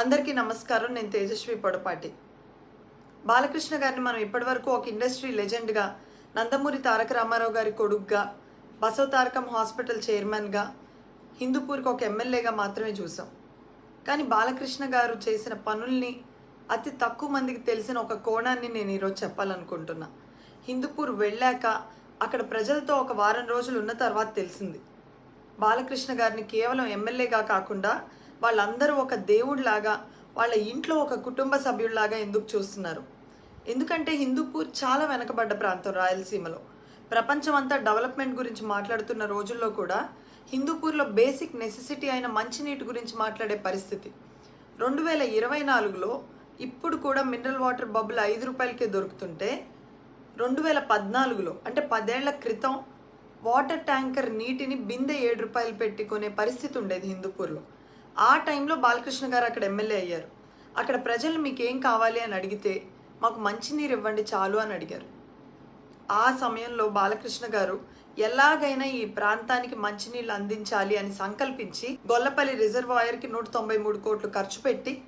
అందరికీ నమస్కారం. నేను తేజస్వి పొడపాటి. బాలకృష్ణ గారిని మనం ఇప్పటివరకు ఒక ఇండస్ట్రీ లెజెండ్గా నందమూరి తారక రామారావు గారి కొడుగ్గా బసవ తారకం హాస్పిటల్ చైర్మన్గా హిందూపూర్కి ఒక ఎమ్మెల్యేగా మాత్రమే చూసాం. కానీ బాలకృష్ణ గారు చేసిన పనుల్ని అతి తక్కువ మందికి తెలిసిన ఒక కోణాన్ని నేను ఈరోజు చెప్పాలనుకుంటున్నా. హిందూపూర్ వెళ్ళాక అక్కడ ప్రజలతో ఒక వారం రోజులు ఉన్న తర్వాత తెలిసింది. బాలకృష్ణ గారిని కేవలం ఎమ్మెల్యేగా కాకుండా వాళ్ళందరూ ఒక దేవుడిలాగా వాళ్ళ ఇంట్లో ఒక కుటుంబ సభ్యుల్లాగా ఎందుకు చూస్తున్నారు? ఎందుకంటే హిందూపూర్ చాలా వెనకబడ్డ ప్రాంతం రాయలసీమలో. ప్రపంచం అంతా డెవలప్మెంట్ గురించి మాట్లాడుతున్న రోజుల్లో కూడా హిందూపూర్లో బేసిక్ నెసెసిటీ అయిన మంచినీటి గురించి మాట్లాడే పరిస్థితి. రెండు వేల ఇరవై నాలుగులో ఇప్పుడు కూడా మినరల్ వాటర్ బబుల్ ఐదు రూపాయలకే దొరుకుతుంటే రెండు వేల పద్నాలుగులో అంటే పదేళ్ళ క్రితం వాటర్ ట్యాంకర్ నీటిని బిందె ఏడు రూపాయలు పెట్టుకునే పరిస్థితి ఉండేది హిందూపూర్లో. ఆ టైంలో బాలకృష్ణ గారు అక్కడ ఎమ్మెల్యే అయ్యారు. అక్కడ ప్రజలు మీకేం కావాలి అని అడిగితే మాకు మంచినీరు ఇవ్వండి చాలు అని అడిగారు. ఆ సమయంలో బాలకృష్ణ గారు ఎలాగైనా ఈ ప్రాంతానికి మంచినీళ్ళు అందించాలి అని సంకల్పించి గొల్లపల్లి రిజర్వాయర్కి నూట తొంభై మూడు కోట్లు ఖర్చు పెట్టి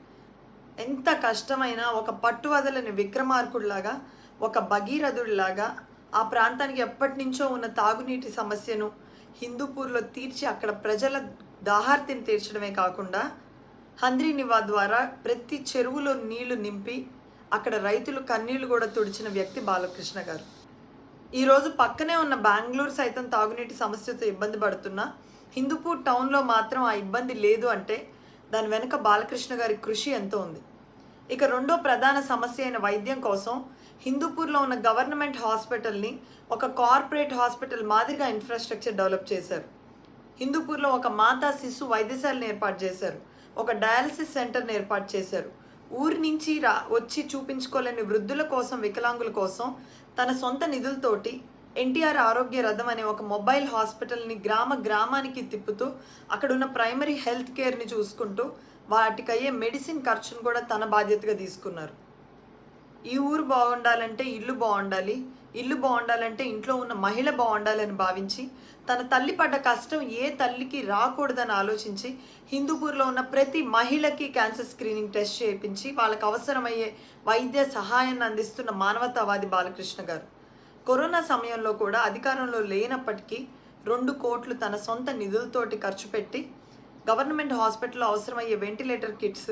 ఎంత కష్టమైనా ఒక పట్టు వదలని విక్రమార్కుడిలాగా ఒక భగీరథుడిలాగా ఆ ప్రాంతానికి ఎప్పటి నుంచో ఉన్న తాగునీటి సమస్యను హిందూపూర్లో తీర్చి అక్కడ ప్రజల దాహార్తిని తీర్చడమే కాకుండా హంద్రీ నివా ద్వారా ప్రతి చెరువులో నీళ్ళు నింపి అక్కడ రైతులు కన్నీళ్ళు కూడా తుడిచిన వ్యక్తి బాలకృష్ణ గారు. ఈరోజు పక్కనే ఉన్న బెంగళూరు సైతం తాగునీటి సమస్యతో ఇబ్బంది పడుతున్నా హిందూపూర్ టౌన్లో మాత్రం ఆ ఇబ్బంది లేదు అంటే దాని వెనుక బాలకృష్ణ గారి కృషి ఎంతో ఉంది. ఇక రెండో ప్రధాన సమస్య అయిన వైద్యం కోసం హిందూపూర్లో ఉన్న గవర్నమెంట్ హాస్పిటల్ని ఒక కార్పొరేట్ హాస్పిటల్ మాదిరిగా ఇన్ఫ్రాస్ట్రక్చర్ డెవలప్ చేశారు. హిందూపూర్లో ఒక మాతా శిశు వైద్యశాలను ఏర్పాటు చేశారు. ఒక డయాలసిస్ సెంటర్ని ఏర్పాటు చేశారు. ఊరి నుంచి రా వచ్చి చూపించుకోలేని వృద్ధుల కోసం వికలాంగుల కోసం తన సొంత నిధులతోటి ఎన్టీఆర్ ఆరోగ్య రథం అనే ఒక మొబైల్ హాస్పిటల్ని గ్రామ గ్రామానికి తిప్పుతూ అక్కడున్న ప్రైమరీ హెల్త్ కేర్ని చూసుకుంటూ వాటికయ్యే మెడిసిన్ ఖర్చును కూడా తన బాధ్యతగా తీసుకున్నారు. ఈ ఊరు బాగుండాలంటే ఇల్లు బాగుండాలి ఇల్లు బాగుండాలంటే ఇంట్లో ఉన్న మహిళ బాగుండాలని భావించి తన తల్లి పడ్డ కష్టం ఏ తల్లికి రాకూడదని ఆలోచించి హిందూపూర్లో ఉన్న ప్రతి మహిళకి క్యాన్సర్ స్క్రీనింగ్ టెస్ట్ చేయించి వాళ్ళకు అవసరమయ్యే వైద్య సహాయాన్ని అందిస్తున్న మానవతావాది బాలకృష్ణ గారు. కరోనా సమయంలో కూడా అధికారంలో లేనప్పటికీ రెండు కోట్లు తన సొంత నిధులతోటి ఖర్చు పెట్టి గవర్నమెంట్ హాస్పిటల్లో అవసరమయ్యే ventilator kits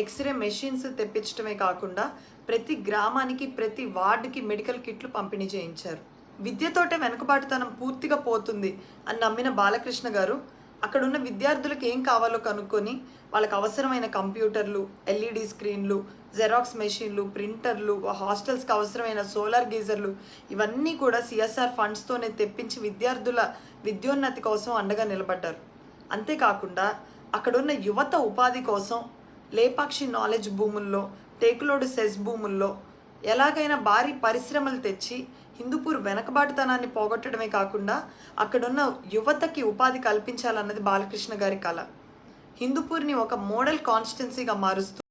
X ray machines తెప్పించడమే కాకుండా ప్రతి గ్రామానికి ప్రతి వార్డుకి మెడికల్ కిట్లు పంపిణీ చేయించారు. విద్యతోటే వెనుకబాటుతనం పూర్తిగా పోతుంది అని నమ్మిన బాలకృష్ణ గారు అక్కడున్న విద్యార్థులకు ఏం కావాలో కనుక్కొని వాళ్ళకి అవసరమైన కంప్యూటర్లు ఎల్ఈడి స్క్రీన్లు జెరాక్స్ మెషిన్లు ప్రింటర్లు హాస్టల్స్కి అవసరమైన సోలార్ గీజర్లు ఇవన్నీ కూడా సిఎస్ఆర్ ఫండ్స్తోనే తెప్పించి విద్యార్థుల విద్యోన్నతి కోసం అండగా నిలబడ్డారు. అంతేకాకుండా అక్కడున్న యువత ఉపాధి కోసం లేపాక్షి నాలెడ్జ్ భూముల్లో టేకులోడు సెస్ భూముల్లో ఎలాగైనా భారీ పరిశ్రమలు తెచ్చి హిందూపూర్ వెనకబాటుతనాన్ని పోగొట్టడమే కాకుండా అక్కడున్న యువతకి ఉపాధి కల్పించాలన్నది బాలకృష్ణ గారి కళ హిందూపూర్ని ఒక మోడల్ కాన్స్టిట్యున్సీగా మారుస్తూ